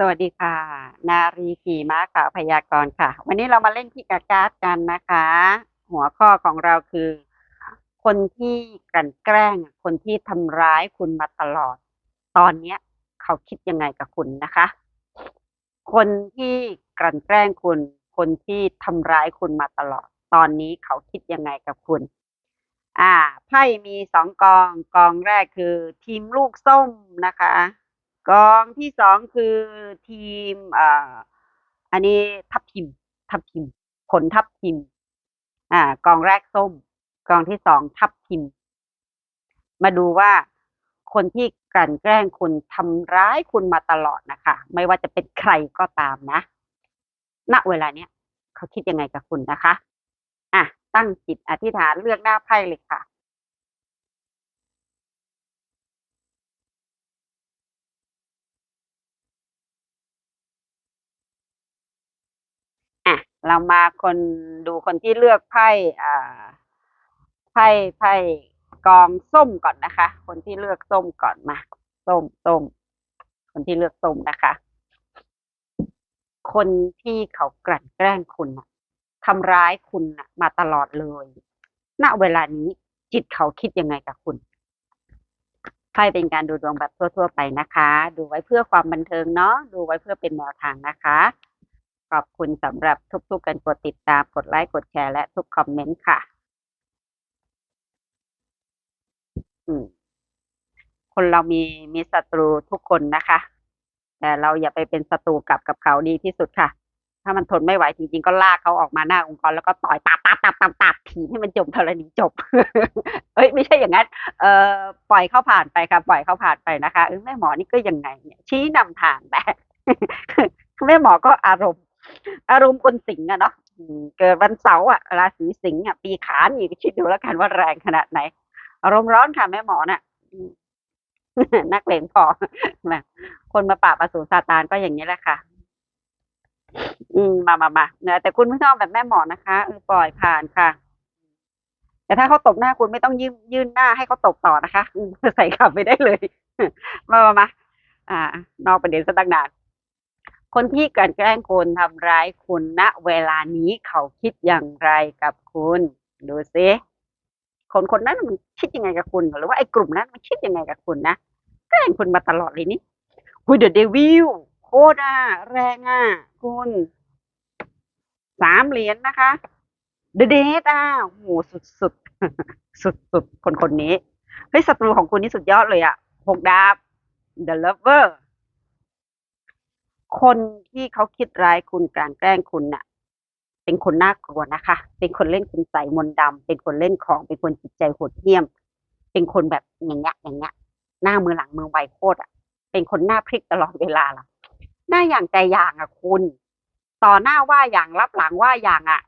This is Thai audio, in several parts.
สวัสดีค่ะ นารีขี่ม้าขาวพยากรณ์ค่ะ วันนี้เรามาเล่นที่กาการ์ดกันนะคะ หัวข้อของเราคือ คนที่กลั่นแกล้ง คนที่ทำร้ายคุณมาตลอด ตอนเนี้ย เขาคิดยังไงกับคุณนะคะ คนที่กลั่นแกล้งคุณ คนที่ทำร้ายคุณมาตลอด ตอนนี้เขาคิดยังไงกับคุณ อ่าไพ่มีสองกองกองแรกคือ ทีมลูกส้มนะคะ กองที่สองคือทีมอ่าอันนี้ทับทิม ทับทิม ผลทับทิม อ่ากองแรกส้ม กองที่สองทับทิม มาดูว่าคนที่กลั่นแกล้งคุณทำร้ายคุณมาตลอดนะคะ ไม่ว่าจะเป็นใครก็ตามนะ ณ เวลาเนี้ยเขาคิดยังไงกับคุณนะคะ อะ ตั้งจิตอธิษฐานเลือกหน้าไพ่เลยค่ะ อะ เรามาคนดูคนที่เลือกไพ่อ่าไพ่ไพ่กองส้มก่อนนะคะ คนที่เลือกส้มก่อนมาส้มส้มคนที่เลือกส้มนะคะ คนที่เขากลั่นแกล้งคุณทำร้ายคุณมาตลอดเลย ณ เวลานี้จิตเขาคิดยังไงกับคุณไพ่เป็นการดูดวงแบบทั่ว ๆ ไปนะคะ ดูไว้เพื่อความบันเทิงเนาะ ดูไว้เพื่อเป็นแนวทางนะคะ ขอบคุณสำหรับทุกๆการกดติดตามกดไลค์กดแชร์และทุกคอมเมนต์ค่ะ คนเรามีมีศัตรูทุกคนนะคะ แต่เราอย่าไปเป็นศัตรูกับกับเขาดีที่สุดค่ะ ถ้ามันทนไม่ไหวจริงๆ ก็ลากเขาออกมาหน้าองค์กรแล้วก็ต่อยตาบตาบตาบตาบตาบถีให้มันจมธรณีจบ เอ้ยไม่ใช่อย่างนั้น เอ่อปล่อยเขาผ่านไปค่ะปล่อยเขาผ่านไปนะคะเออแม่หมอนี่ก็ยังไงเนี่ยชี้นำทางแต่แม่หมอก็อารมณ์ อารมณ์คนสิงห์อะเนาะเกิดวันเสาร์อะราศีสิงห์อะปีขานอีกคิดดูแล้วกันว่าแรงขนาดไหน อารมณ์ร้อนค่ะแม่หมอน่ะนักเลงพอนะคนมาปราบอสูรซาตานก็อย่างนี้แหละค่ะ อืมมามามานะแต่คุณไม่ชอบแบบแม่หมอนะคะเออปล่อยผ่านค่ะ แต่ถ้าเขาตบหน้าคุณไม่ต้องยื่นยื่นหน้าให้เขาตบต่อนะคะใส่ขับไปได้เลย มามามาอ่า นอกประเด็นซะตั้งนาน คนที่กันแกล้งคุณทำร้ายคุณณเวลานี้เขาคิดอย่างไรกับคุณ ดูซิคนคนนั้นมันคิดยังไงกับคุณ หรือว่าไอ้กลุ่มนั้นมันคิดยังไงกับคุณนะแกล้งคุณมาตลอดเลยนี่คุยเดอะเดวิลโคตรอะแรงอะคุณสามเหรียญนะคะเดเดทอะโหสุดสุดสุดสุดคนคนนี้เฮ้ยศัตรูของคุณนี่สุดยอดเลยอะหกดาบ The Lover คนที่เขาคิดร้ายคุณกลารแกล้งคุณน่ะ เป็นคนน่ากลัวนะคะ เป็นคนเล่นคุณใส่มนต์ดำเป็นคนเล่นของเป็นคนจิตใจโหดเหี้ยม เป็นคนแบบอย่างเงี้ยอย่างเงี้ยหน้ามือหลังมือไวโคตรอะ เป็นคนหน้าพลิกตลอดเวลาล่ะ หน้าอย่างใจอย่างอะคุณ ต่อหน้าว่าอย่างรับหลังว่าอย่างอะ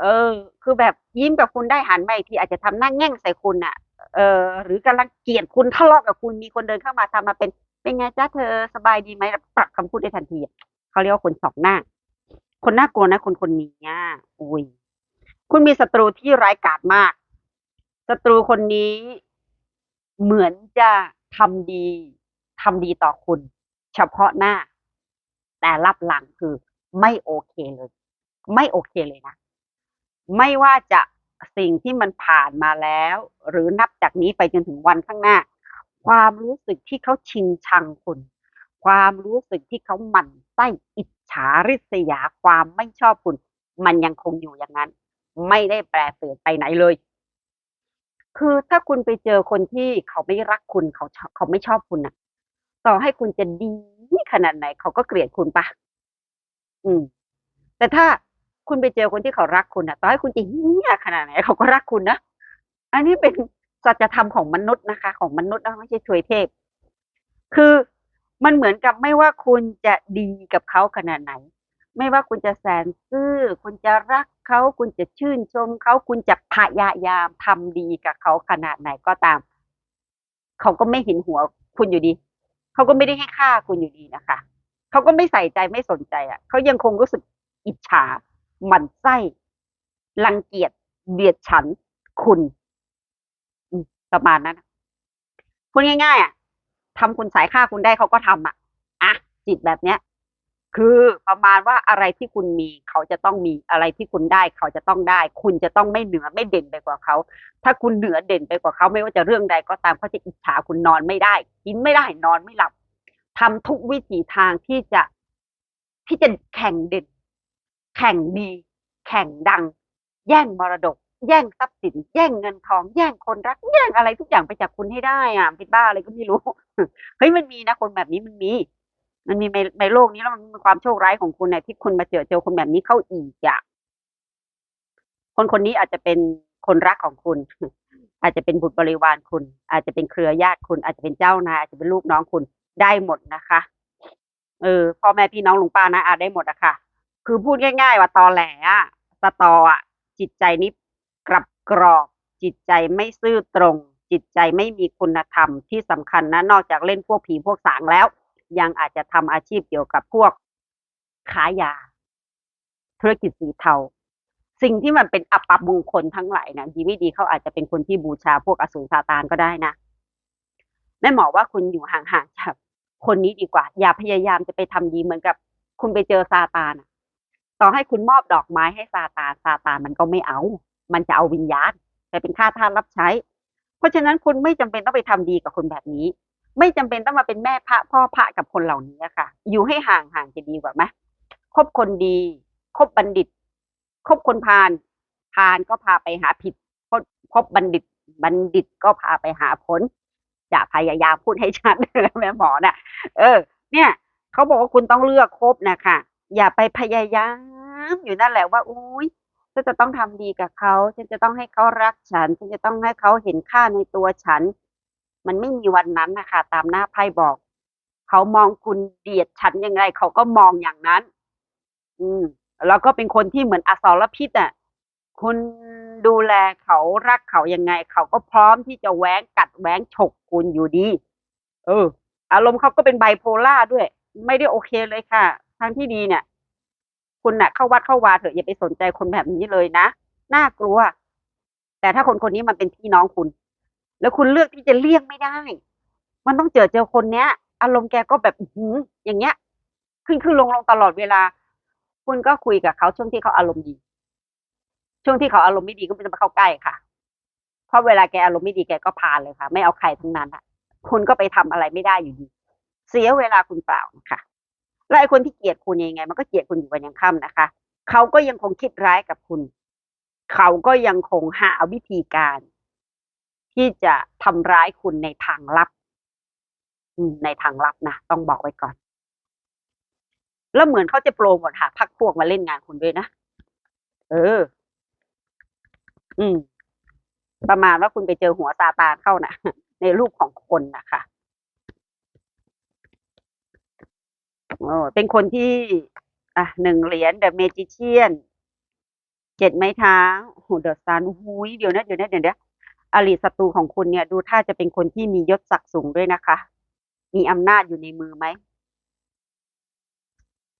เออ คือแบบยิ้มกับคุณได้หันมาอีกทีอาจจะทำหน้าแง่งใส่คุณอะ เออ หรือกำลังเกลียดคุณทะเลาะกับคุณมีคนเดินเข้ามาทำมาเป็น เป็นไงจ้าเธอสบายดีไหมปรับคำพูดได้ทันทีเขาเรียกว่าคนสองหน้า คนน่ากลัวนะคนคนนี้อะอุ้ยคุณมีศัตรูที่ร้ายกาจมากศัตรูคนนี้เหมือนจะทำดีทำดีต่อคุณ เฉพาะหน้า แต่รับหลังคือไม่โอเคเลย ไม่โอเคเลยนะ ไม่ว่าจะสิ่งที่มันผ่านมาแล้ว หรือนับจากนี้ไปจนถึงวันข้างหน้า ความรู้สึกที่เขาชิงชังคุณ ความรู้สึกที่เขาหมั่นไส้อิจฉาริษยาความไม่ชอบคุณ มันยังคงอยู่อย่างนั้น ไม่ได้แปรเปลี่ยนไปไหนเลย คือถ้าคุณไปเจอคนที่เขาไม่รักคุณเขาเขาไม่ชอบคุณนะต่อให้คุณจะดีขนาดไหน เขาก็เกลียดคุณปะอืม แต่ถ้าคุณไปเจอคนที่เขารักคุณนะต่อให้คุณจะเหี้ยขนาดไหน เขาก็รักคุณนะอันนี้เป็น สัจธรรมของมนุษย์นะคะ ของมนุษย์นะไม่ใช่ทวยเทพ คือมันเหมือนกับไม่ว่าคุณจะดีกับเขาขนาดไหน ไม่ว่าคุณจะแสนซื่อ คุณจะรักเขา คุณจะชื่นชมเขาคุณจะพยายามทำดีกับเขาขนาดไหนก็ตาม เขาก็ไม่เห็นหัวคุณอยู่ดี เขาก็ไม่ได้ให้ค่าคุณอยู่ดีนะคะ เขาก็ไม่ใส่ใจไม่สนใจอะ เขายังคงรู้สึกอิจฉาหมั่นไส้รังเกียจเบียดฉันคุณ ประมาณนั้นพูดง่ายๆอะทำคุณสายค่าคุณได้เขาก็ทำอะอะจิตแบบเนี้ย คือประมาณว่าอะไรที่คุณมีเขาจะต้องมีอะไรที่คุณได้ เขาจะต้องได้ คุณจะต้องไม่เหนือไม่เด่นไปกว่าเขา ถ้าคุณเหนือเด่นไปกว่าเขาไม่ว่าจะเรื่องใดก็ตามเขาจะอิจฉาคุณนอนไม่ได้ กินไม่ได้นอนไม่หลับทำทุกวิถีทางที่จะที่จะแข่งเด่น แข่งดี แข่งดัง แย่งมรดก แย่งทรัพย์สิน แย่งเงินทอง แย่งคนรัก แย่งอะไรทุกอย่างไปจากคุณให้ได้อะเป็นบ้าอะไรก็ไม่รู้ เฮ้ยมันมีนะคนแบบนี้มันมี มันมีในในโลกนี้แล้วมันมีความโชคร้ายของคุณเนี่ยที่คุณมาเจอเจอคนแบบนี้เข้าอีกอะคนคนนี้อาจจะเป็นคนรักของคุณ อาจจะเป็นบุตรบริวารคุณ อาจจะเป็นเครือญาติคุณ อาจจะเป็นเจ้านายอาจจะเป็นลูกน้องคุณได้หมดนะคะ เออพ่อแม่พี่น้องลุงป้านะอาจได้หมดอะค่ะ คือพูดง่าย ๆ ว่าตอแหลอะสตออะจิตใจนี้ กลับกรอก จิตใจไม่ซื่อตรง จิตใจไม่มีคุณธรรมที่สำคัญนะนอกจากเล่นพวกผีพวกสางแล้ว ยังอาจจะทำอาชีพเกี่ยวกับพวกค้ายา ธุรกิจสีเทา สิ่งที่มันเป็นอัปมงคลทั้งหลายนะดีไม่ดีเขาอาจจะเป็นคนที่บูชาพวกอสูรซาตานก็ได้นะแม่หมอว่าคุณอยู่ห่างๆจากคนนี้ดีกว่า อย่าพยายามจะไปทำดีเหมือนกับ คุณไปเจอซาตานอะต่อให้คุณมอบดอกไม้ให้ซาตานซาตานมันก็ไม่เอา มันจะเอาวิญญาณแต่เป็นค่าทาสรับใช้ เพราะฉะนั้นคุณไม่จำเป็นต้องไปทำดีกับคนแบบนี้ ไม่จำเป็นต้องมาเป็นแม่พระพ่อพระกับคนเหล่านี้ค่ะ อยู่ให้ห่างห่างจะดีกว่าไหมคบคนดี คบบัณฑิต คบคนพาลพาลก็พาไปหาผิดคบบัณฑิต บัณฑิตก็พาไปหาผลจะพยายามพูดให้ชัดแม่หมอน่ะ เออ เนี่ยเขาบอกว่าคุณต้องเลือกคบนะคะอย่าไปพยายามอยู่นั่นแหละว่าอุ้ย ฉันจะต้องทำดีกับเขา ฉันจะต้องให้เขารักฉัน ฉันจะต้องให้เขาเห็นค่าในตัวฉัน มันไม่มีวันนั้นนะคะ ตามหน้าไพ่บอก เขามองคุณเดียดฉันอย่างไร เขาก็มองอย่างนั้น อืม แล้วก็เป็นคนที่เหมือนอสรพิษอะ คุณดูแลเขารักเขายังไง เขาก็พร้อมที่จะแหวงกัดแหวงฉกคุณอยู่ดี เออ อารมณ์เขาก็เป็นไบโพล่าด้วย ไม่ได้โอเคเลยค่ะ ทางที่ดีเนี่ย คุณน่ะเข้าวัดเข้าวาเถอะอย่าไปสนใจคนแบบนี้เลยนะน่ากลัว แต่ถ้าคนคนนี้มันเป็นพี่น้องคุณ แล้วคุณเลือกที่จะเลี่ยงไม่ได้ มันต้องเจอเจอคนเนี้ย อารมณ์แกก็แบบอือหืออย่างเงี้ย ขึ้นขึ้นลงลงตลอดเวลา คุณก็คุยกับเขาช่วงที่เขาอารมณ์ดี ช่วงที่เขาอารมณ์ไม่ดีก็ไม่ต้องไปเข้าใกล้ค่ะ เพราะเวลาแกอารมณ์ไม่ดีแกก็พานเลยค่ะ ไม่เอาใครทั้งนั้นอะคุณก็ไปทำอะไรไม่ได้อยู่ดี เสียเวลาคุณเปล่านะคะ แล้วไอ้คนที่เกลียดคุณยังไง มันก็เกลียดคุณอยู่วันยังค่ำนะคะเขาก็ยังคงคิดร้ายกับคุณ เขาก็ยังคงหาวิธีการ ที่จะทำร้ายคุณในทางลับอืในทางลับนะต้องบอกไว้ก่อน แล้วเหมือนเขาจะโปรโมทหาพักพวกมาเล่นงานคุณด้วยนะเออ อืม ประมาณว่าคุณไปเจอหัวซาตานเข้านะในรูปของคนนะคะ โอ้เป็นคนที่ อะหนึ่งเหรียญ The Magician เจ็ดไม้เท้าโอ้โหเดอะซันหุยเดี๋ยวนะเดี๋ยวนะเดี๋ยวนะอริศัตรูของคุณเนี่ย ดูท่าจะเป็นคนที่มียศศักดิ์สูงด้วยนะคะ มีอำนาจอยู่ในมือไหม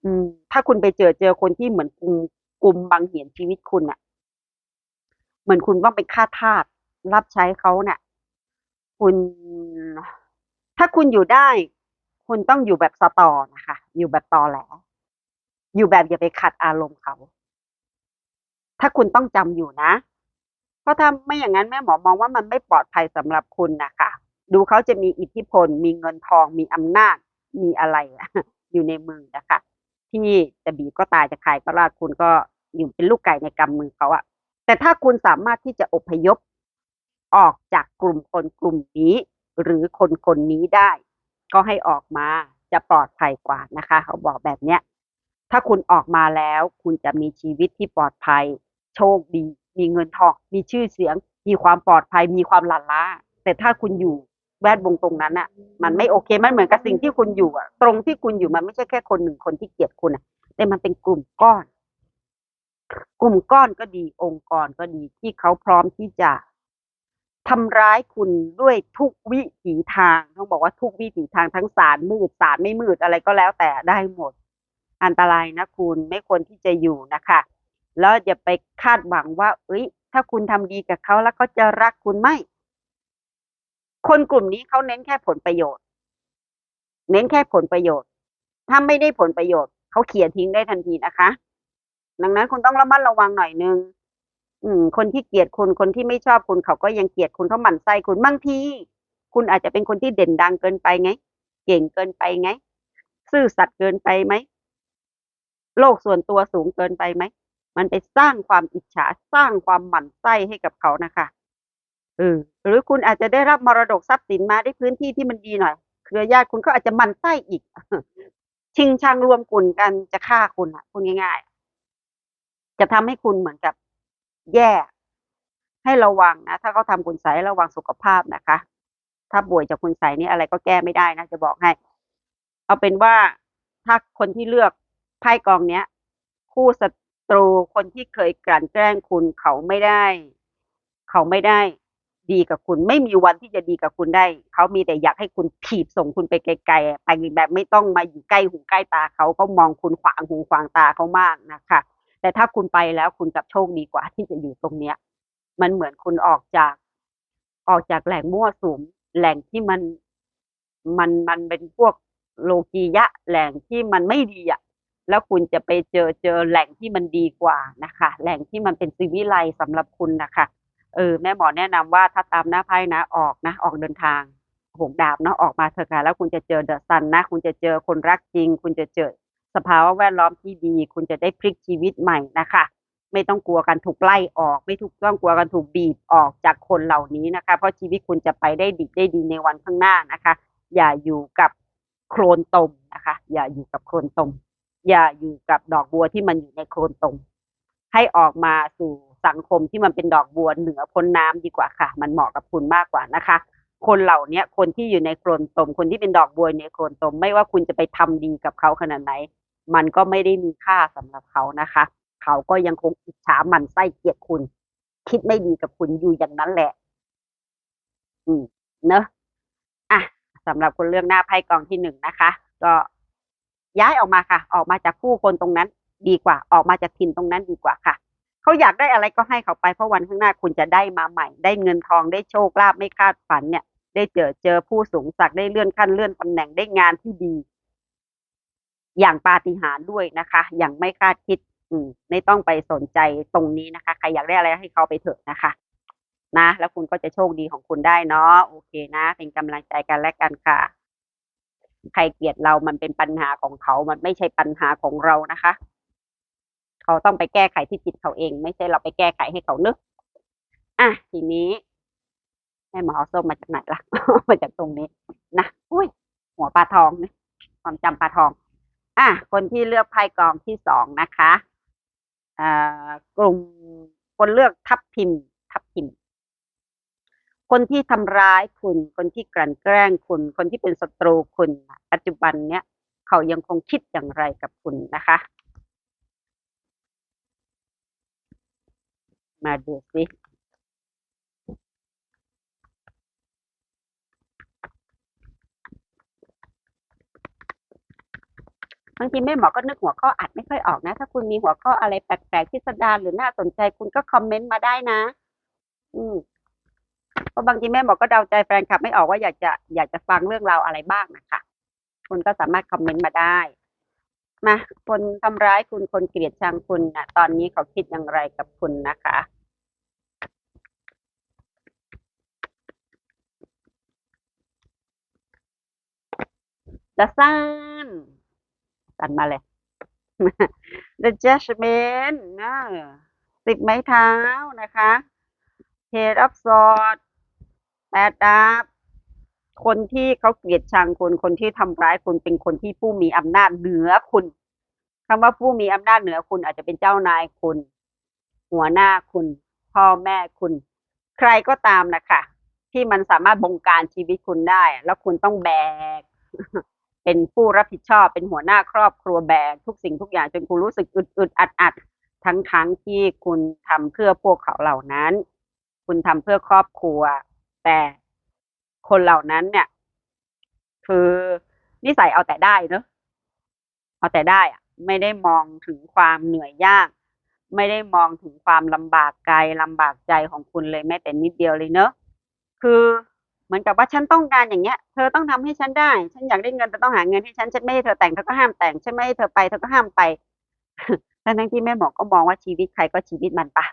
อืม ถ้าคุณไปเจอเจอคนที่เหมือนกุมกุมบังเหียนชีวิตคุณอะเหมือนคุณต้องเป็นข้าทาสรับใช้เขาเนี่ยคุณ ถ้าคุณอยู่ได้ คุณต้องอยู่แบบสตอนะคะ อยู่แบบตอแหล อยู่แบบอย่าไปขัดอารมณ์เขา ถ้าคุณต้องจำอยู่นะ เพราะถ้าไม่อย่างนั้นแม่หมอมองว่ามันไม่ปลอดภัยสำหรับคุณนะคะดูเขาจะมีอิทธิพล มีเงินทอง มีอำนาจ มีอะไรอยู่ในมือนะคะที่จะบีบก็ตายจะขายก็ลาดคุณก็อยู่เป็นลูกไก่ในกำมือเขาอะแต่ถ้าคุณสามารถที่จะอพยพออกจากกลุ่มคนกลุ่มนี้ หรือคนคนนี้ได้ ก็ให้ออกมาจะปลอดภัยกว่านะคะ เขาบอกแบบเนี้ยถ้าคุณออกมาแล้ว คุณจะมีชีวิตที่ปลอดภัย โชคดี มีเงินทอง มีชื่อเสียง มีความปลอดภัย มีความหลั่นล้า แต่ถ้าคุณอยู่แวดวงตรงนั้นอะ มันไม่โอเค มันเหมือนกับสิ่งที่คุณอยู่อะตรงที่คุณอยู่มันไม่ใช่แค่คนหนึ่งคนที่เกลียดคุณอะแต่มันเป็นกลุ่มก้อน กลุ่มก้อนก็ดี องค์กรก็ดีที่เขาพร้อมที่จะ ทำร้ายคุณด้วยทุกวิถีทางต้องบอกว่าทุกวิถีทางทั้งสารมืดสารไม่มืดอะไรก็แล้วแต่ได้หมด อันตรายนะคุณไม่ควรที่จะอยู่นะคะแล้วอย่าไปคาดหวังว่า เอ้ย ถ้าคุณทำดีกับเขาแล้วเขาจะรักคุณไม่ คนกลุ่มนี้เขาเน้นแค่ผลประโยชน์ เน้นแค่ผลประโยชน์ ถ้าไม่ได้ผลประโยชน์เขาเขี่ยทิ้งได้ทันทีนะคะ ดังนั้นคุณต้องระมัดระวังหน่อยนึง อืม คนที่เกลียดคุณ คนที่ไม่ชอบคุณเขาก็ยังเกลียดคุณเขาหมั่นไส้คุณบางที คุณอาจจะเป็นคนที่เด่นดังเกินไปไง เก่งเกินไปไง ซื่อสัตย์เกินไปไหม โลกส่วนตัวสูงเกินไปไหม มันไปสร้างความอิจฉาสร้างความหมั่นไส้ให้กับเขานะคะเออหรือคุณอาจจะได้รับมรดกทรัพย์สินมาได้พื้นที่ที่มันดีหน่อย เครือญาติคุณก็อาจจะหมั่นไส้อีก ชิงชังรวมกลุ่นกันจะฆ่าคุณอะพูดง่าย ๆ จะทำให้คุณเหมือนกับ แย่ให้ระวังนะ ถ้าเขาทำคุณใสยระวังสุขภาพนะคะ ถ้าป่วยจากคุณใสยนี่อะไรก็แก้ไม่ได้นะจะบอกให้ เอาเป็นว่าถ้าคนที่เลือกไพ่กองเนี้ย คู่ศัตรูคนที่เคยกลั่นแกล้งคุณเขาไม่ได้ เขาไม่ได้ ดีกับคุณ ไม่มีวันที่จะดีกับคุณได้ เขามีแต่อยากให้คุณถีบส่งคุณไปไกลๆไปแบบไม่ต้องมาอยู่ใกล้หูใกล้ตาเขาเขามองคุณขวางหูขวางตาเขามากนะคะ แต่ถ้าคุณไปแล้วคุณกลับโชคดีกว่าที่จะอยู่ตรงเนี้ย มันเหมือนคุณออกจาก ออกจากแหล่งมั่วสุมแหล่งที่มันมันมันเป็นพวกโลกียะ แหล่งที่มันไม่ดีอะแล้วคุณจะไปเจอเจอแหล่งที่มันดีกว่านะคะ แหล่งที่มันเป็นสิวิไลสำหรับคุณนะคะเออแม่หมอแนะนำว่าถ้าตามหน้าไพ่นะออกนะ ออกเดินทางหงดาบเนาะออกมาเถอะค่ะแล้วคุณจะเจอเดอะซันนะ คุณจะเจอคนรักจริง คุณจะเจอ สภาวะแวดล้อมที่ดี คุณจะได้พลิกชีวิตใหม่นะคะ ไม่ต้องกลัวกันถูกไล่ออก ไม่ถูกต้องกลัวกันถูกบีบออกจากคนเหล่านี้นะคะ เพราะชีวิตคุณจะไปได้ดีได้ดีในวันข้างหน้านะคะ อย่าอยู่กับโคลนตมนะคะ อย่าอยู่กับโคลนตม อย่าอยู่กับดอกบัวที่มันอยู่ในโคลนตม ให้ออกมาสู่สังคมที่มันเป็นดอกบัวเหนือพ้นน้ำดีกว่าค่ะ มันเหมาะกับคุณมากกว่านะคะ คนเหล่านี้คนที่อยู่ในโคลนตม คนที่เป็นดอกบัวในโคลนตม ไม่ว่าคุณจะไปทำดีกับเขาขนาดไหน มันก็ไม่ได้มีค่าสำหรับเขานะคะ เขาก็ยังคงอิจฉาหมันไส้เกลียดคุณ คิดไม่ดีกับคุณอยู่อย่างนั้นแหละ อืม เนอะอะสำหรับคนเลือกหน้าไพ่กองที่หนึ่งนะคะ ก็ย้ายออกมาค่ะ ออกมาจากผู้คนตรงนั้น ดีกว่า ออกมาจากถิ่นตรงนั้นดีกว่าค่ะเขาอยากได้อะไรก็ให้เขาไปเพราะวันข้างหน้าคุณจะได้มาใหม่ ได้เงินทองได้โชคลาภไม่คาดฝันเนี่ย ได้เจอเจอผู้สูงศักดิ์ได้เลื่อนขั้นเลื่อนตำแหน่งได้งานที่ดี อย่างปาฏิหาริย์ด้วยนะคะ อย่างไม่คาดคิด อืมไม่ต้องไปสนใจตรงนี้นะคะ ใครอยากได้อะไรให้เขาไปเถอะนะคะ นะ แล้วคุณก็จะโชคดีของคุณได้เนาะโอเคนะ เป็นกำลังใจกันและกันค่ะ ใครเกลียดเรามันเป็นปัญหาของเขา มันไม่ใช่ปัญหาของเรานะคะ เขาต้องไปแก้ไขที่จิตเขาเอง ไม่ใช่เราไปแก้ไขให้เขานึกอะทีนี้แม่หมอส้มมาจากไหนล่ะ มาจากตรงนี้นะอุ้ยหัวปลาทองนี่ความจำปลาทอง อะคนที่เลือกไพ่กองที่สองนะคะอ่ากลุ่มคนเลือกทับทิมทับทิม คนที่ทำร้ายคุณ คนที่กลั่นแกล้งคุณ คนที่เป็นศัตรูคุณ ปัจจุบันเนี้ยเขายังคงคิดอย่างไรกับคุณนะคะ มาดูสิ บางทีแม่หมอก็นึกหัวข้ออัดไม่ค่อยออกนะ ถ้าคุณมีหัวข้ออะไรแปลกๆพิสดารหรือน่าสนใจคุณก็คอมเมนต์มาได้นะ อืมเพราะบางทีแม่หมอก็เดาใจแฟนคลับไม่ออกว่าอยากจะอยากจะฟังเรื่องราวอะไรบ้างนะคะคุณก็สามารถคอมเมนต์มาได้มาคนทำร้ายคุณคนเกลียดชังคุณนะตอนนี้เขาคิดอย่างไรกับคุณนะคะ The Sun ตัน มาเลย The Judgment นะสิบไม้เท้านะคะ Head of sword แปดดาบคนที่เขาเกลียดชังคุณ คนที่ทำร้ายคุณเป็นคนที่ผู้มีอำนาจเหนือคุณคำว่าผู้มีอำนาจเหนือคุณอาจจะเป็นเจ้านายคุณ หัวหน้าคุณ พ่อแม่คุณ ใครก็ตามนะคะที่มันสามารถบงการชีวิตคุณได้ แล้วคุณต้องแบก เป็นผู้รับผิดชอบเป็นหัวหน้าครอบครัวแบกทุกสิ่งทุกอย่างจนคุณรู้สึกอึดอึดอัดอัดทั้งทั้งที่คุณทำเพื่อพวกเขาเหล่านั้น คุณทำเพื่อครอบครัว แต่คนเหล่านั้นเนี่ย คือนิสัยเอาแต่ได้เนอะเอาแต่ได้อะไม่ได้มองถึงความเหนื่อยยาก ไม่ได้มองถึงความลำบากกายลำบากใจของคุณเลยแม้แต่นิดเดียวเลยเนอะคือ มือนมือนกับว่าฉันต้องการอย่างเงี้ย เธอต้องทำให้ฉันได้ ฉันอยากได้เงินเธอต้องหาเงินให้ฉัน ฉันไม่ให้เธอแต่งเธอก็ห้ามแต่ง ฉันไม่ให้เธอไปเธอก็ห้ามไปทั้งที่แม่หมอก็มองว่าชีวิตใครก็ชีวิตมันปะ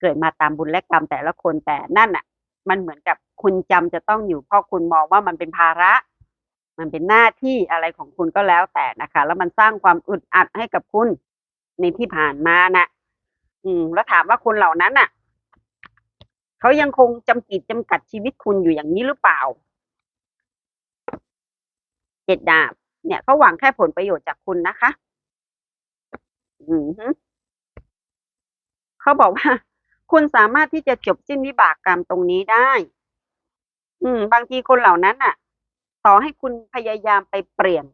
เกิดมาตามบุญและกรรมแต่ละคนแต่นั่นน่ะ มันเหมือนกับคุณจำจะต้องอยู่เพราะคุณมองว่ามันเป็นภาระ มันเป็นหน้าที่อะไรของคุณก็แล้วแต่นะคะ แล้วมันสร้างความอึดอัดให้กับคุณในที่ผ่านมาน่ะ อืม แล้วถามว่าคนเหล่านั้นน่ะ เขายังคงจำกิดจำกัดชีวิตคุณอยู่อย่างนี้หรือเปล่า เจ็ดดาบ เนี่ยเขาหวังแค่ผลประโยชน์จากคุณนะคะ อือฮึเขาบอกว่า คุณสามารถที่จะจบสิ้นวิบากกรรมตรงนี้ได้ อืม บางทีคนเหล่านั้นน่ะ ต่อให้คุณพยายามไปเปลี่ยน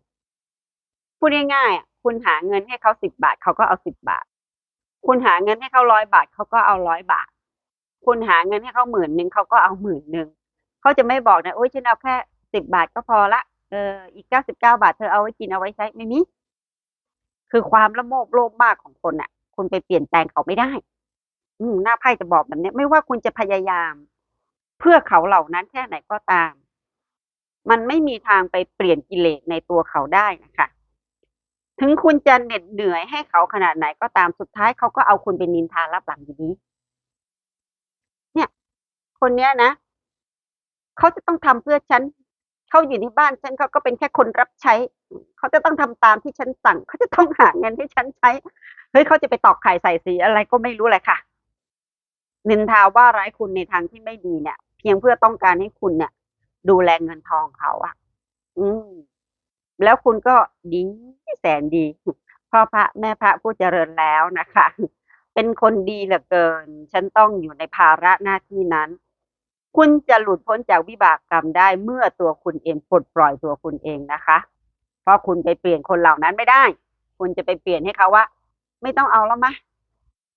พูดง่ายๆอะคุณหาเงินให้เขาสิบบาทเขาก็เอาสิบบาท คุณหาเงินให้เขาร้อยบาทเขาก็เอาร้อยบาท คุณหาเงินให้เขาหมื่นหนึ่งเขาก็เอาหมื่นหนึ่งเขาจะไม่บอกนะโอ้ยฉันเอาแค่สิบบาทก็พอละเอออีกเก้าสิบเก้าบาทเธอเอาไว้กินเอาไว้ใช้ไม่มีคือความละโมบโลภมากของคนน่ะ คุณไปเปลี่ยนแปลงเขาไม่ได้ อืมหน้าไพ่จะบอกแบบนี้ไม่ว่าคุณจะพยายาม เพื่อเขาเหล่านั้นแค่ไหนก็ตาม มันไม่มีทางไปเปลี่ยนกิเลสในตัวเขาได้นะคะถึงคุณจะเหน็ดเหนื่อยให้เขาขนาดไหนก็ตามสุดท้ายเขาก็เอาคุณเป็นนินทารับหลังอยู่ดีเนี่ย คนเนี้ยนะเขาจะต้องทำเพื่อฉันเขาอยู่ในบ้านฉันเขาก็เป็นแค่คนรับใช้เขาจะต้องทำตามที่ฉันสั่งเขาจะต้องหาเงินให้ฉันใช้เฮ้ยเขาจะไปตอกไข่ใส่สีอะไรก็ไม่รู้เลยค่ะ นินทาว่าร้ายคุณในทางที่ไม่ดีเนี่ย เพียงเพื่อต้องการให้คุณเนี่ย ดูแลเงินทองเขาอะอืมแล้วคุณก็ดีแสนดีพ่อพระแม่พระผู้เจริญแล้วนะคะ เป็นคนดีเหลือเกิน ฉันต้องอยู่ในภาระหน้าที่นั้น คุณจะหลุดพ้นจากวิบากกรรมได้เมื่อตัวคุณเองปลดปล่อยตัวคุณเองนะคะ เพราะคุณไปเปลี่ยนคนเหล่านั้นไม่ได้ คุณจะไปเปลี่ยนให้เขาว่า ไม่ต้องเอาแล้วมะ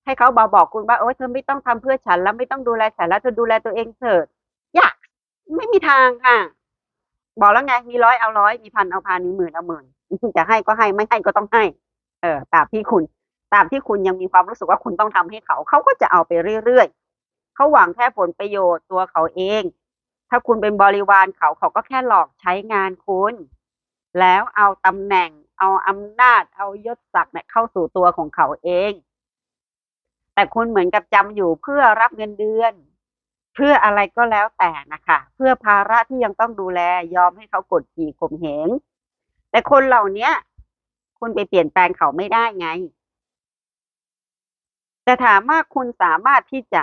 ให้เขาบอกบอกคุณว่าโอ๊ยเธอไม่ต้องทำเพื่อฉันแล้วไม่ต้องดูแลฉันแล้วเธอดูแลตัวเองเถิดยากไม่มีทางค่ะ บอกแล้วไงมีร้อยเอาร้อยมีพันเอาพันมีหมื่นเอาหมื่นจะให้ก็ให้ไม่ให้ก็ต้องให้ เออตามที่คุณ ตามที่คุณยังมีความรู้สึกว่าคุณต้องทำให้เขา เขาก็จะเอาไปเรื่อยๆ เขาหวังแค่ผลประโยชน์ตัวเขาเอง ถ้าคุณเป็นบริวารเขาเขาก็แค่หลอกใช้งานคุณ แล้วเอาตำแหน่ง เอาอำนาจ เอายศศักดิ์เนี่ยเข้าสู่ตัวของเขาเอง แต่คุณเหมือนกับจำอยู่เพื่อรับเงินเดือน เพื่ออะไรก็แล้วแต่นะคะ เพื่อภาระที่ยังต้องดูแลยอมให้เขากดขี่ข่มเหงแต่คนเหล่านี้คุณไปเปลี่ยนแปลงเขาไม่ได้ไง แต่ถามว่าคุณสามารถที่จะ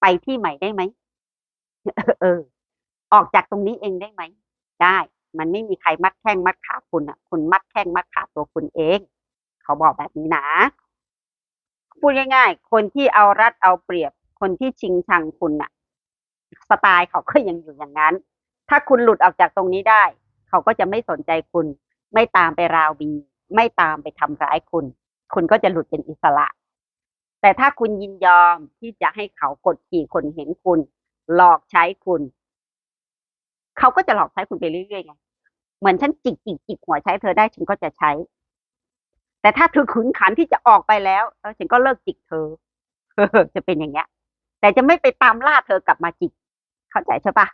ไปที่ใหม่ได้ไหมเออ ออกจากตรงนี้เองได้ไหม ได้ มันไม่มีใครมัดแข้งมัดขาคุณอะ คุณมัดแข้งมัดขาตัวคุณเอง เขาบอกแบบนี้นะพูดง่ายๆ คนที่เอารัดเอาเปรียบ คนที่ชิงชังคุณน่ะ สไตล์เขาก็ยังอยู่อย่างนั้น ถ้าคุณหลุดออกจากตรงนี้ได้ เขาก็จะไม่สนใจคุณ ไม่ตามไปราวบี ไม่ตามไปทำร้ายคุณ คุณก็จะหลุดเป็นอิสระ แต่ถ้าคุณยินยอมที่จะให้เขากดขี่คนเห็นคุณ หลอกใช้คุณ เขาก็จะหลอกใช้คุณไปเรื่อยๆไงเหมือนฉันจิกจิกจิกหัวใช้เธอได้ฉันก็จะใช้ แต่ถ้าเธอขืนขันที่จะออกไปแล้วเออฉันก็เลิกจิกเธอจะเป็นอย่างเงี้ย แต่จะไม่ไปตามล่าเธอกลับมาจิก เข้าใจใช่ปะ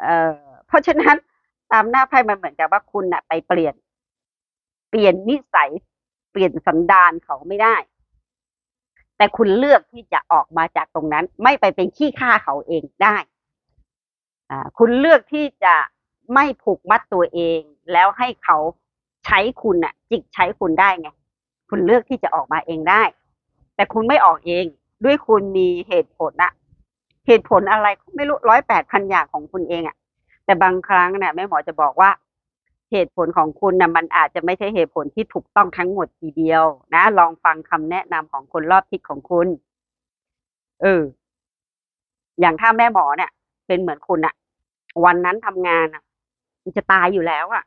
เออเพราะฉะนั้นตามหน้าไพ่มันเหมือนกับว่าคุณน่ะ ไปเปลี่ยน เปลี่ยนนิสัย เปลี่ยนสันดานเขาไม่ได้ แต่คุณเลือกที่จะออกมาจากตรงนั้น ไม่ไปเป็นขี้ข้าเขาเองได้คุณเลือกที่จะไม่ผูกมัดตัวเอง แล้วให้เขาใช้คุณน่ะ จิกใช้คุณได้ไง คุณเลือกที่จะออกมาเองได้ แต่คุณไม่ออกเอง ด้วยคุณมีเหตุผลนะเหตุผลอะไรก็ไม่รู้ร้อยแปดพันอย่างของคุณเองอะแต่บางครั้งเนี่ยแม่หมอจะบอกว่า เหตุผลของคุณนะมันอาจจะไม่ใช่เหตุผลที่ถูกต้องทั้งหมดทีเดียว นะ ลองฟังคำแนะนำของคนรอบทิศของคุณ เออ อย่างถ้าแม่หมอเนี่ย เป็นเหมือนคุณอะวันนั้นทำงานอะมันจะตายอยู่แล้วอะ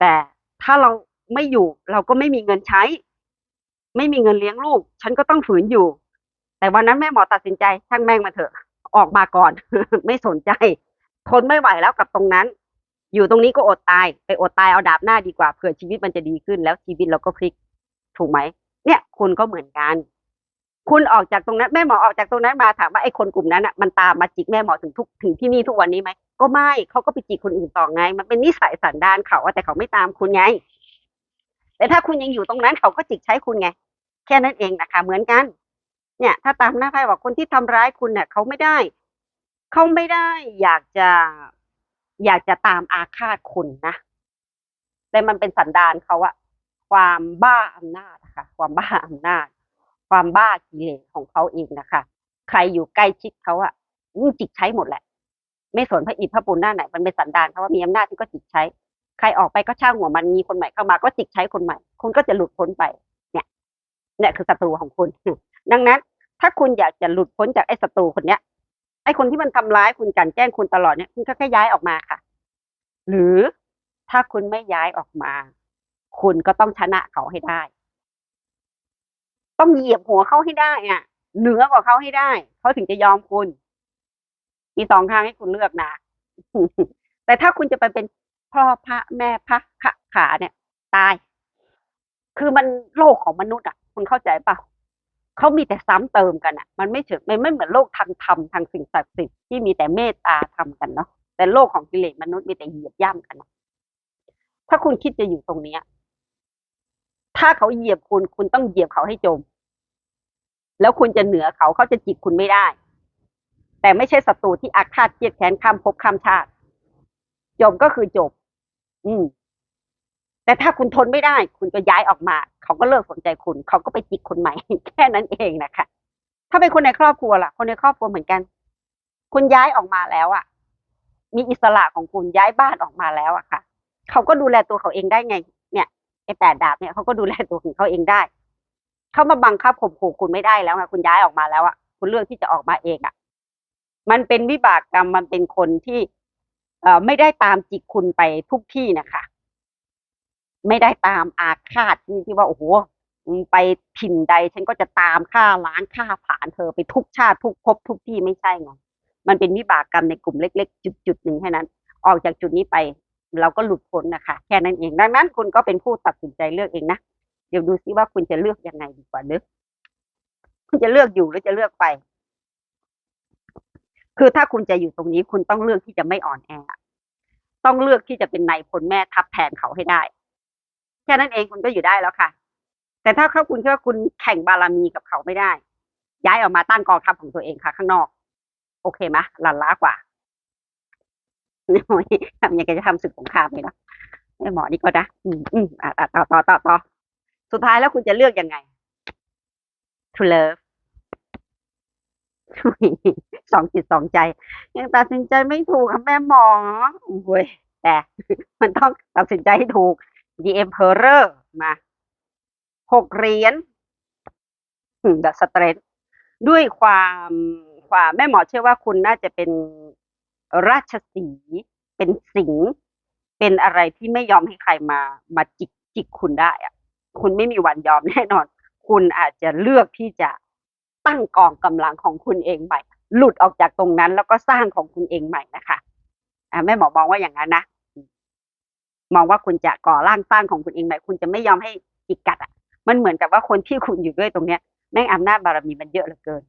แต่ถ้าเราไม่อยู่ เราก็ไม่มีเงินใช้ ไม่มีเงินเลี้ยงลูก ฉันก็ต้องฝืนอยู่ แต่วันนั้นแม่หมอตัดสินใจช่างแม่งมาเถอะ ออกมาก่อน ไม่สนใจ ทนไม่ไหวแล้วกับตรงนั้น อยู่ตรงนี้ก็อดตายไปอดตายเอาดาบหน้าดีกว่าเผื่อชีวิตมันจะดีขึ้น แล้วชีวิตเราก็พลิกถูกไหมเนี่ยคุณก็เหมือนกัน คุณออกจากตรงนั้นแม่หมอออกจากตรงนั้นมาถามว่าไอ้คนกลุ่มนั้นอะมันตามมาจิกแม่หมอถึงทุกถึงที่นี่ทุกวันนี้ไหมก็ไม่เขาก็ไปจิกคนอื่นต่อไง มันเป็นนิสัยสันดานเขาแต่เขาไม่ตามคุณไง แต่ถ้าคุณยังอยู่ตรงนั้นเขาก็จิกใช้คุณไง แค่นั้นเองนะคะ เหมือนกัน เนี่ย ถ้าตามหน้าไพ่บอกคนที่ทำร้ายคุณเนี่ยเขาไม่ได้เขาไม่ได้อยากจะ อยากจะตามอาฆาตคุณนะแต่มันเป็นสันดานเขาอะความบ้าอำนาจนะคะความบ้าอำนาจ ความบ้ากิเลสของเขาเองนะคะ ใครอยู่ใกล้ชิดเขาอะยิ่งจิกใช้หมดแหละ ไม่สนพระอิฐพระปูนหน้าไหน มันเป็นสันดานเขาว่ามีอำนาจที่ก็จิกใช้ ใครออกไปก็ช่างหัวมันมีคนใหม่เข้ามาก็จิกใช้คนใหม่ คุณก็จะหลุดพ้นไป เนี่ย เนี่ยคือศัตรูของคุณ ดังนั้น ถ้าคุณอยากจะหลุดพ้นจากไอ้ศัตรูคนเนี้ย ไอ้คนที่มันทำร้ายคุณกันแกล้งคุณตลอดเนี่ยคุณก็แค่ย้ายออกมาค่ะ หรือถ้าคุณไม่ย้ายออกมา คุณก็ต้องชนะเขาให้ได้ ต้องเหยียบหัวเขาให้ได้อะเหนือกว่าเขาให้ได้เขาถึงจะยอมคุณ มีสองทางให้คุณเลือกนะแต่ถ้าคุณจะไปเป็นพ่อพระแม่พระขะขาเนี่ย ตาย คือมันโลกของมนุษย์อะ คุณเข้าใจเปล่า เขามีแต่ซ้ำเติมกันอะ มันไม่เฉยมันไม่เหมือนโลกทางธรรมทางสิ่งศักดิ์สิทธิ์ที่มีแต่เมตตาทำกันเนาะแต่โลกของกิเลสมนุษย์มีแต่เหยียบย่ำกัน ถ้าคุณคิดจะอยู่ตรงเนี้ย ถ้าเขาเหยียบคุณคุณต้องเหยียบเขาให้จม แล้วคุณจะเหนือเขาเขาจะจิกคุณไม่ได้ แต่ไม่ใช่ศัตรูที่อาฆาตเกลียดแค้นข้ามภพข้ามชาติ จบก็คือจบ อืม แต่ถ้าคุณทนไม่ได้ คุณก็ย้ายออกมา เขาก็เลิกสนใจคุณ เขาก็ไปจิกคนใหม่ แค่นั้นเองนะคะ ถ้าเป็นคนในครอบครัวล่ะ คนในครอบครัวเหมือนกัน คุณย้ายออกมาแล้วอะมีอิสระของคุณย้ายบ้านออกมาแล้วอะค่ะ เขาก็ดูแลตัวเขาเองได้ไง เนี่ยไอ้แปดดาบเนี่ยเขาก็ดูแลตัวของเขาเองได้ เขามาบังคับข่มขู่คุณไม่ได้แล้วค่ะคุณย้ายออกมาแล้วอะคุณเลือกที่จะออกมาเองอะมันเป็นวิบากกรรมมันเป็นคนที่ เอ่อไม่ได้ตามจิกคุณไปทุกที่นะคะ ไม่ได้ตามอาฆาตที่ที่ว่าโอ้โหไปถิ่นใด ฉันก็จะตามฆ่าล้างฆ่าผลาญเธอไปทุกชาติทุกภพทุกที่ไม่ใช่ไงมันเป็นวิบากกรรมในกลุ่มเล็ก ๆ จุดๆหนึ่งแค่นั้น ออกจากจุดนี้ไปเราก็หลุดพ้นนะคะ แค่นั้นเองดังนั้นคุณก็เป็นผู้ตัดสินใจเลือกเองนะเดี๋ยวดูซิว่าคุณจะเลือกยังไงดีกว่าเนอะคุณจะเลือกอยู่หรือจะเลือกไป คือถ้าคุณจะอยู่ตรงนี้ คุณต้องเลือกที่จะไม่อ่อนแอต้องเลือกที่จะเป็นนายพลแม่ทัพแทนเขาให้ได้ แค่นั้นเองคุณก็อยู่ได้แล้วค่ะ แต่ถ้าเขาคุณคิดว่าคุณแข่งบารมีกับเขาไม่ได้ ย้ายออกมาตั้งกองทัพของตัวเองค่ะ ข้างนอก โอเคไหมหลันล้ากว่าโอ้ยทำยังไงจะทำศึกสงครามเลยนะไอ้หมอนี่ก็นะอืมอืมอะอะต่อต่อต่อต่อสุดท้ายแล้วคุณจะเลือกยังไง to love สองจิตสองใจ ยังตัดสินใจไม่ถูกค่ะแม่หมอเว้ยแต่มันต้องตัดสินใจให้ถูก The Emperor มาหกเหรียญ The Strength ด้วยความความแม่หมอเชื่อว่าคุณน่าจะเป็นราชสีเป็นสิงเป็นอะไรที่ไม่ยอมให้ใครมามาจิกจิกคุณได้อะคุณไม่มีวันยอมแน่นอน คุณอาจจะเลือกที่จะตั้งกองกำลังของคุณเองใหม่ หลุดออกจากตรงนั้นแล้วก็สร้างของคุณเองใหม่นะคะแม่หมอมองว่าอย่างนั้นนะ มองว่าคุณจะก่อร่างสร้างของคุณเองใหมคุณจะไม่ยอมให้จิกกัดอะ มันเหมือนกับว่าคนที่คุณอยู่ด้วยตรงเนี้ยแม่งอำนาจบารมีมันเยอะเหลือเกิน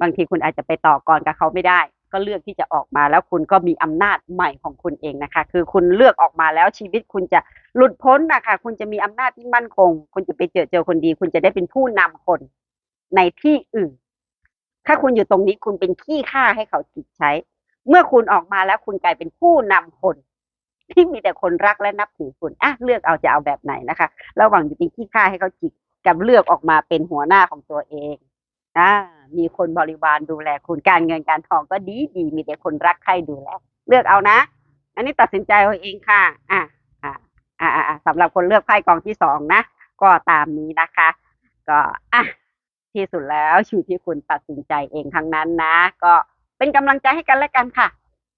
บางทีคุณอาจจะไปต่อกรกับเขาไม่ได้ ก็เลือกที่จะออกมาแล้วคุณก็มีอำนาจใหม่ของคุณเองนะคะ คือคุณเลือกออกมาแล้วชีวิตคุณจะหลุดพ้นนะคะคุณจะมีอำนาจที่มั่นคง คุณจะไปเจอเจอคนดี คุณจะได้เป็นผู้นำคนในที่อื่น ถ้าคุณอยู่ตรงนี้คุณเป็นขี้ข้าให้เขาจิตใช้ เมื่อคุณออกมาแล้วคุณกลายเป็นผู้นำคน ที่มีแต่คนรักและนับถือคุณอะเลือกเอาจะเอาแบบไหนนะคะ ระหว่างอยู่เป็นขี้ข้าให้เขาจิกกับเลือกออกมาเป็นหัวหน้าของตัวเองอ่ามีคนบริวารดูแลคุณการเงินการทองก็ดีดีมีแต่คนรักใครดูแลเลือกเอานะ อันนี้ตัดสินใจเอาเองค่ะ อะอะอะอะสำหรับคนเลือกไพ่กองที่สองนะก็ตามนี้นะคะ ก็อะที่สุดแล้วอยู่ที่คุณตัดสินใจเองทั้งนั้นนะ ก็เป็นกำลังใจให้กันและกันค่ะ